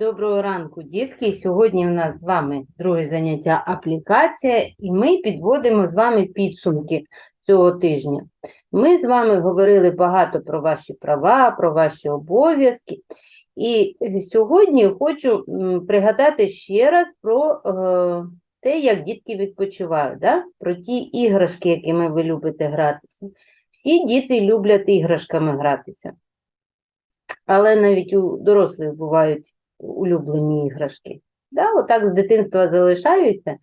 Доброго ранку, дітки. Сьогодні у нас з вами друге заняття аплікація, і ми підводимо з вами підсумки цього тижня. Ми з вами говорили багато про ваші права, про ваші обов'язки. І сьогодні хочу пригадати ще раз про е, те, як дітки відпочивають, да? про ті іграшки, якими ви любите гратися. Всі діти люблять іграшками гратися. Але навіть у дорослих бувають улюблені іграшки. Да? Отак з дитинства залишаються,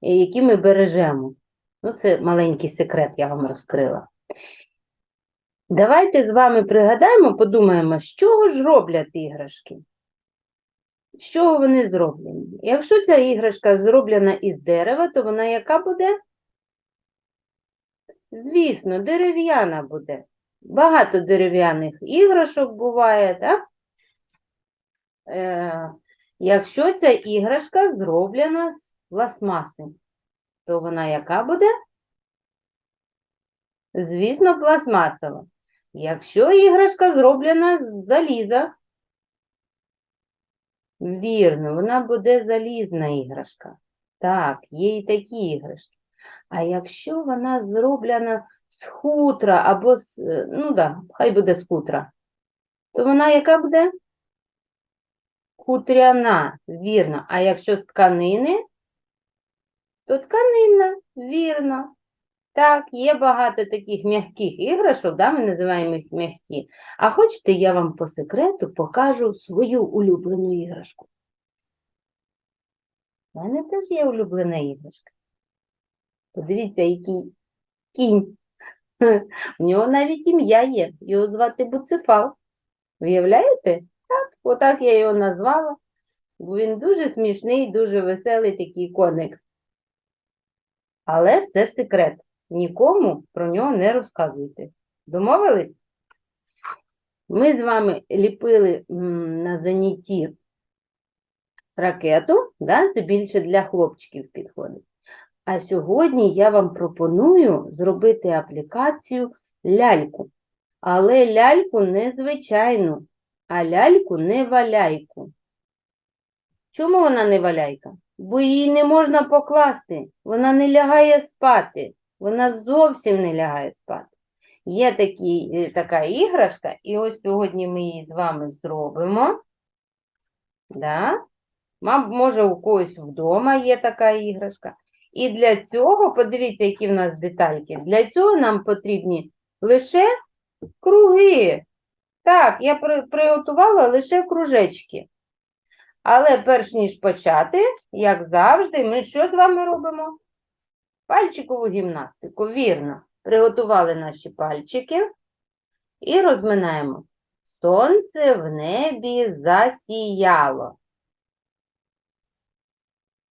які ми бережемо. Ну, це маленький секрет, я вам розкрила. Давайте з вами пригадаємо, подумаємо, з чого ж роблять іграшки? З чого вони зроблені? Якщо ця іграшка зроблена із дерева, то вона яка буде? Звісно, дерев'яна буде. Багато дерев'яних іграшок буває, так? Е, якщо ця іграшка зроблена з пластмаси, то вона яка буде? Звісно, пластмасова. Якщо іграшка зроблена з заліза, вірно, вона буде залізна іграшка. Так, є і такі іграшки. А якщо вона зроблена з хутра або е, ну да, хай буде з хутра, то вона яка буде? Хутряна, вірно. А якщо з тканини, то тканинна, вірно. Так, є багато таких м'яких іграшок, да, ми називаємо їх м'які. А хочете, я вам по секрету покажу свою улюблену іграшку. У мене теж є улюблена іграшка. Подивіться, який кінь. У нього навіть ім'я є. Його звати Буцефал. Уявляєте? Так, отак я його назвала, бо він дуже смішний, дуже веселий такий коник. Але це секрет. Нікому про нього не розказуйте. Домовились? Ми з вами ліпили на занятті ракету, да? це більше для хлопчиків підходить. А сьогодні я вам пропоную зробити аплікацію ляльку. Але ляльку не звичайну, а ляльку не валяйку. Чому вона не валяйка? Бо її не можна покласти, вона не лягає спати, вона зовсім не лягає спати. Є такі, е, така іграшка, і ось сьогодні ми її з вами зробимо. Да? Маб, може, у когось вдома є така іграшка. І для цього, подивіться, які в нас детальки. Для цього нам потрібні лише круги. Так, я приготувала лише кружечки. Але перш ніж почати, як завжди, ми що з вами робимо? Пальчикову гімнастику, вірно. Приготували наші пальчики і розминаємо. Сонце в небі засіяло.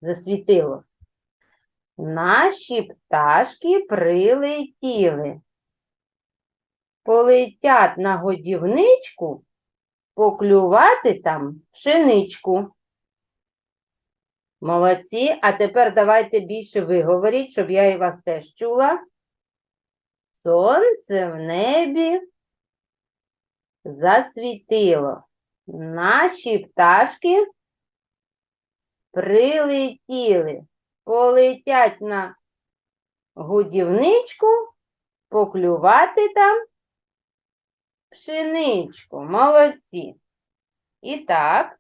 Засвітило. Наші пташки прилетіли. Полетять на годівничку поклювати там пшеничку. Молодці. А тепер давайте більше виговоріть, щоб я і вас теж чула. Сонце в небі засвітило. Наші пташки прилетіли. Полетять на годівничку, поклювати там пшеничку. Молодці. І так,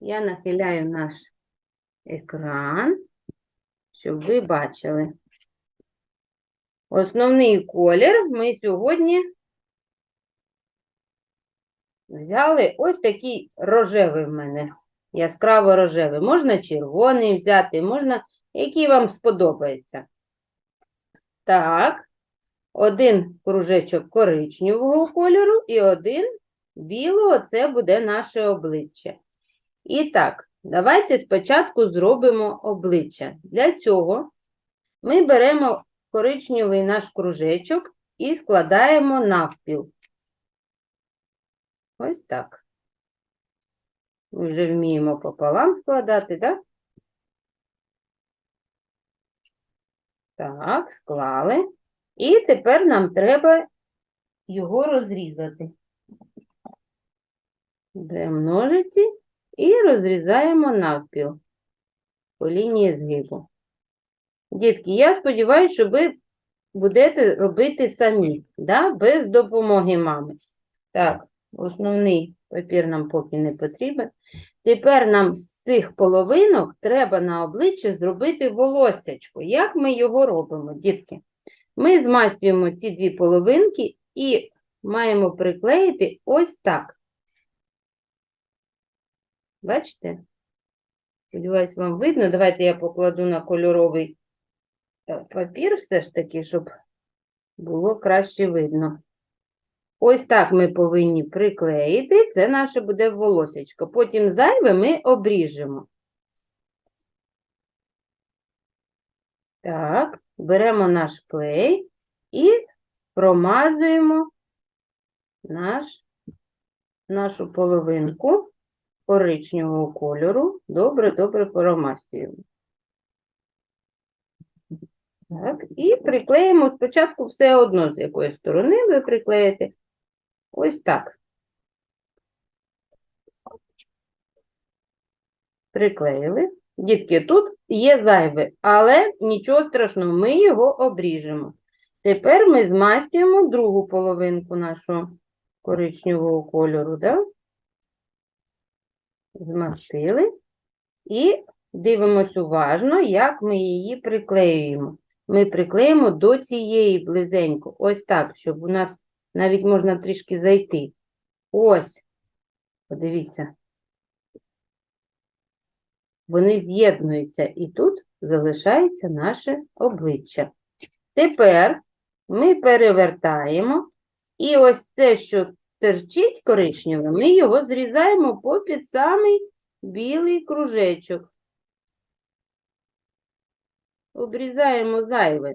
я нахиляю наш екран, щоб ви бачили. Основний колір ми сьогодні взяли ось такий рожевий в мене, яскраво рожевий. Можна червоний взяти, можна, який вам сподобається. Так, один кружечок коричневого кольору і один білого, це буде наше обличчя. І так, давайте спочатку зробимо обличчя. Для цього ми беремо коричневий наш кружечок і складаємо навпіл. Ось так. Ми вже вміємо пополам складати, так? Так, склали. І тепер нам треба його розрізати. Беремо ножиці і розрізаємо навпіл по лінії згибу. Дітки, я сподіваюся, що ви будете робити самі, да? без допомоги мами. Так, основний папір нам поки не потрібен. Тепер нам з цих половинок треба на обличчя зробити волосячко. Як ми його робимо, дітки? Ми змастюємо ці дві половинки і маємо приклеїти ось так. Бачите? Сподіваюсь, вам видно. Давайте я покладу на кольоровий е, папір все ж таки, щоб було краще видно. Ось так ми повинні приклеїти. Це наше буде волосечко. Потім зайве ми обріжемо. Так, беремо наш клей і промазуємо наш, нашу половинку коричневого кольору. Добре-добре промастюємо. Так, і приклеїмо спочатку все одно, з якої сторони ви приклеїте. Ось так. Приклеїли. Дітки, тут є зайве, але нічого страшного, ми його обріжемо. Тепер ми змастюємо другу половинку нашого коричневого кольору, да? Змастили. І дивимось уважно, як ми її приклеюємо. Ми приклеїмо до цієї близенько. Ось так, щоб у нас навіть можна трішки зайти. Ось. Подивіться. Вони з'єднуються, і тут залишається наше обличчя. Тепер ми перевертаємо, і ось це, що терчить коричневе, ми його зрізаємо попід самий білий кружечок. Обрізаємо зайве.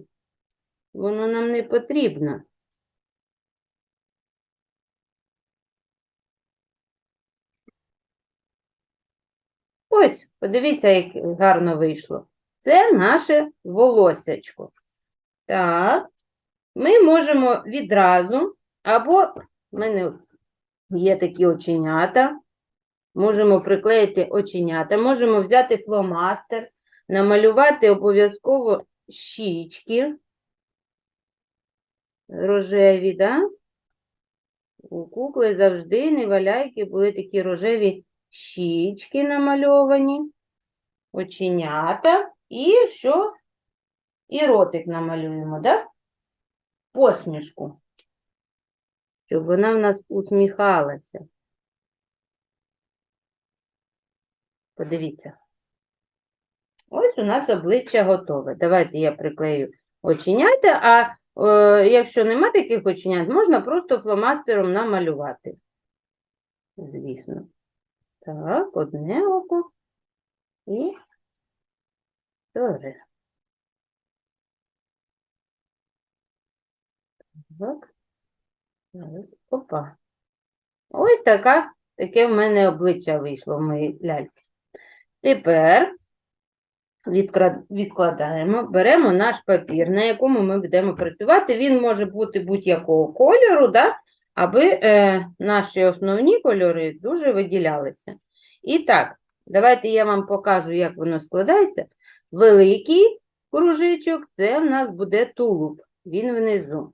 Воно нам не потрібно. Ось, подивіться, як гарно вийшло. Це наше волосячко. Так, ми можемо відразу, або в мене є такі оченята, можемо приклеїти оченята, можемо взяти фломастер, намалювати обов'язково щічки рожеві, да? У кукли завжди неваляйки були такі рожеві щічки намальовані, оченята і що? І ротик намалюємо, да? Посмішку, щоб вона в нас усміхалася. Подивіться. Ось у нас обличчя готове. Давайте я приклею оченята, а е, якщо нема таких оченят, можна просто фломастером намалювати. Звісно. Так, одне око і друге. Так. Опа. Ось така, таке в мене обличчя вийшло в моїй ляльки. Тепер відкладаємо, беремо наш папір, на якому ми будемо працювати. Він може бути будь-якого кольору, да? Аби е, наші основні кольори дуже виділялися. І так, давайте я вам покажу, як воно складається. Великий кружечок – це в нас буде тулуб, він внизу.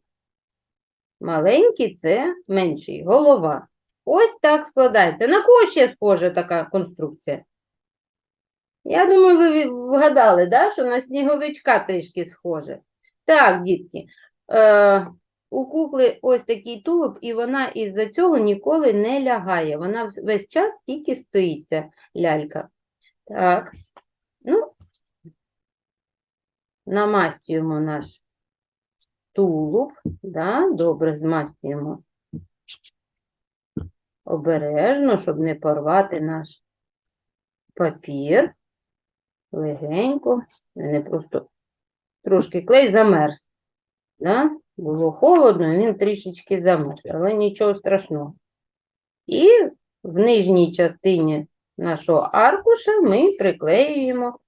Маленький – це менший, голова. Ось так складається. На кого ще схожа така конструкція? Я думаю, ви вгадали, да, що на сніговичка трішки схоже. Так, дітки, е, у кукли ось такий тулуб, і вона із-за цього ніколи не лягає. Вона весь час тільки стоїть, ця лялька. Так, ну, намастюємо наш тулуб, да, добре змастюємо обережно, щоб не порвати наш папір. Легенько, не просто трошки клей замерз. Да? Було холодно, він трішечки замерз, але нічого страшного. І в нижній частині нашого аркуша ми приклеюємо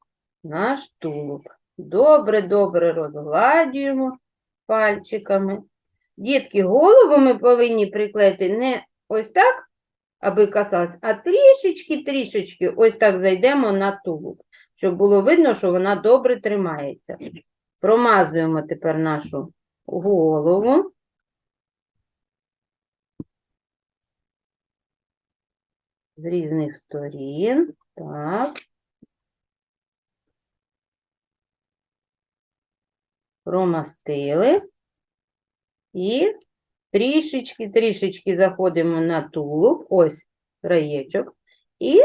наш тулуб. Добре-добре розгладюємо пальчиками. Дітки, голову ми повинні приклеїти не ось так, аби касалась, а трішечки-трішечки ось так зайдемо на тулуб, щоб було видно, що вона добре тримається. Промазуємо тепер нашу голову. З різних сторін. Так. Промастили. І трішечки-трішечки заходимо на тулуб, ось краєчок, і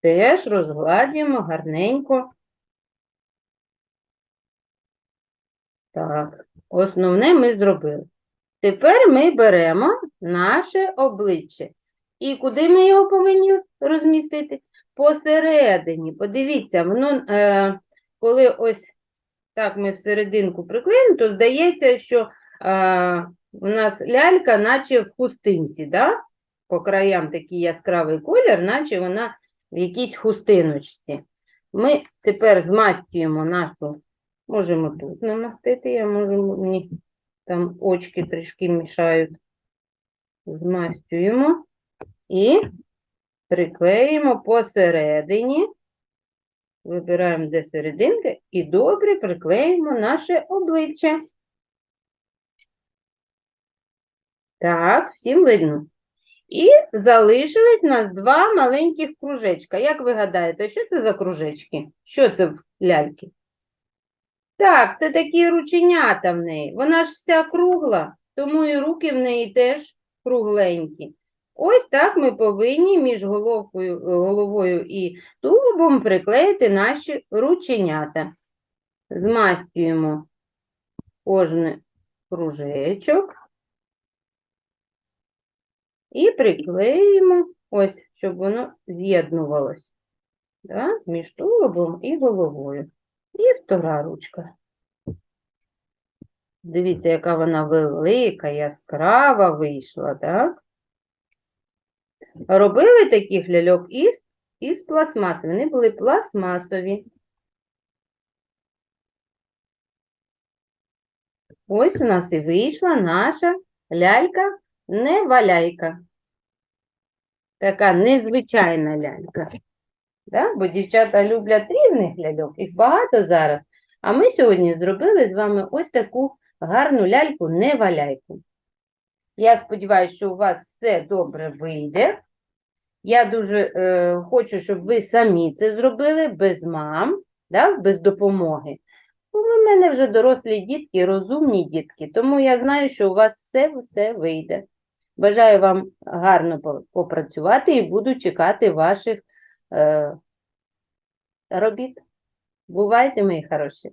теж розгладюємо гарненько. Так, основне ми зробили. Тепер ми беремо наше обличчя. І куди ми його повинні розмістити? Посередині. Подивіться, воно, е, коли ось так ми всерединку приклеїмо, то здається, що е, у нас лялька, наче в хустинці, да? по краям такий яскравий колір, наче вона в якійсь хустиночці. Ми тепер змастюємо нашу, можемо тут намастити, я можу, мені там очки трішки мішають. Змастюємо і приклеїмо посередині. Вибираємо, де серединка, і добре приклеїмо наше обличчя. Так, всім видно. І залишились у нас два маленьких кружечка. Як ви гадаєте, що це за кружечки? Що це в ляльки? Так, це такі рученята в неї. Вона ж вся кругла, тому і руки в неї теж кругленькі. Ось так ми повинні між головкою, головою і тулубом приклеїти наші рученята. Змастюємо кожен кружечок і приклеїмо, ось, щоб воно з'єднувалось між тулубом і головою. І втора ручка. Дивіться, яка вона велика, яскрава вийшла, так? Робили таких ляльок із, із пластмаси. Вони були пластмасові. Ось у нас і вийшла наша лялька неваляйка. Така незвичайна лялька. Да? Бо дівчата люблять різних ляльок, їх багато зараз. А ми сьогодні зробили з вами ось таку гарну ляльку неваляйку. Я сподіваюся, що у вас все добре вийде. Я дуже е, хочу, щоб ви самі це зробили без мам, да, без допомоги. Бо ви в мене вже дорослі дітки, розумні дітки, тому я знаю, що у вас все-все вийде. Бажаю вам гарно попрацювати і буду чекати ваших робіт. Бувайте, мої хороші!